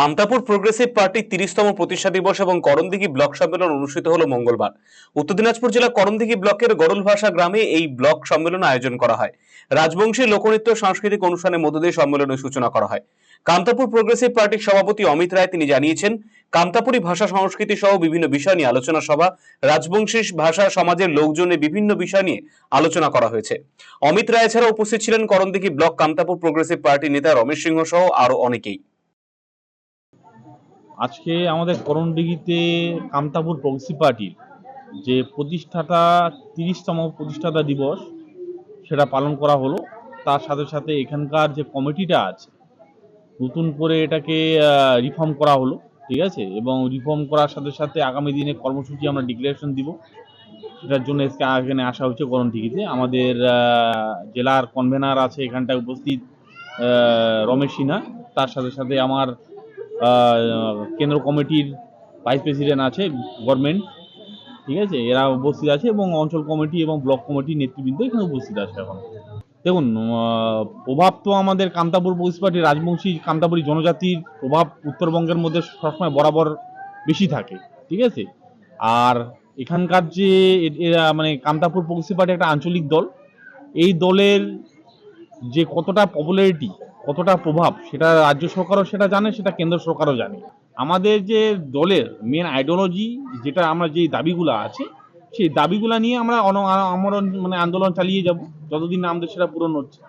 Kamtapur progressive পার্টির তিরিশতম প্রতিষ্ঠা দিবস এবং করণদিঘি ব্লক সম্মেলন অনুষ্ঠিত হলো মঙ্গলবার। উত্তর দিনাজপুর জেলা করণদিঘি ব্লকের গরুল ভাষা গ্রামে এই ব্লক সম্মেলন আয়োজন করা হয়। রাজবংশী লোকনৃত্য সাংস্কৃতিক অনুষ্ঠানের মধ্য দিয়ে সম্মেলনের সূচনা করা হয়। কামতাপুর প্রোগ্রেসিভ পার্টির সভাপতি অমিত রায় তিনি জানিয়েছেন, কামতাপুরী ভাষা সংস্কৃতি সহ বিভিন্ন বিষয় নিয়ে আলোচনা সভা, রাজবংশী ভাষা সমাজের লোকজনের বিভিন্ন বিষয় নিয়ে আলোচনা করা হয়েছে। অমিত রায় ছাড়া উপস্থিত ছিলেন করণদিঘি ব্লক কামতাপুর প্রোগ্রেসিভ পার্টির নেতা রমেশ সিংহ সহ আরও অনেকেই। আজকে আমাদের করণডিগিতে কামতাপুর প্রগ্রেসিভ পার্টির যে প্রতিষ্ঠাতা তিরিশতম প্রতিষ্ঠাতা দিবস, সেটা পালন করা হলো। তার সাথে সাথে এখানকার যে কমিটিটা আছে, নতুন করে এটাকে রিফর্ম করা হলো, ঠিক আছে? এবং রিফর্ম করার সাথে সাথে আগামী দিনে কর্মসূচি আমরা ডিক্লারেশন দিব। সেটার জন্য আজকে এখানে আসা হচ্ছে করণডিগিতে আমাদের জেলার কনভেনার আছে এখানটায় উপস্থিত রমেশ সিনহা। তার সাথে সাথে আমার কেন্দ্র কমিটির ভাইস প্রেসিডেন্ট আছে, গভর্নমেন্ট, ঠিক আছে? এরা উপস্থিত আছে এবং অঞ্চল কমিটি এবং ব্লক কমিটির নেতৃবৃন্দ এখানে উপস্থিত আছে এখন। দেখুন প্রভাব তো আমাদের কামতাপুর পার্টি রাজবংশী কামতাপুরী জনজাতির প্রভাব উত্তরবঙ্গের মধ্যে সবসময় বরাবর বেশি থাকে, ঠিক আছে? আর এখানকার যে এরা মানে কামতাপুর পার্টি একটা আঞ্চলিক দল, এই দলের যে কতটা পপুলারিটি কতটা প্রভাব সেটা রাজ্য সরকারও সেটা জানে, সেটা কেন্দ্র সরকারও জানে। আমাদের যে দলের মেন আইডিওলজি যেটা আমরা যে দাবিগুলো আছে, সেই দাবিগুলো নিয়ে আমরা আমরণ মানে আন্দোলন চালিয়ে যাব, যতদিন না আমাদের সেটা পূরণ হচ্ছে।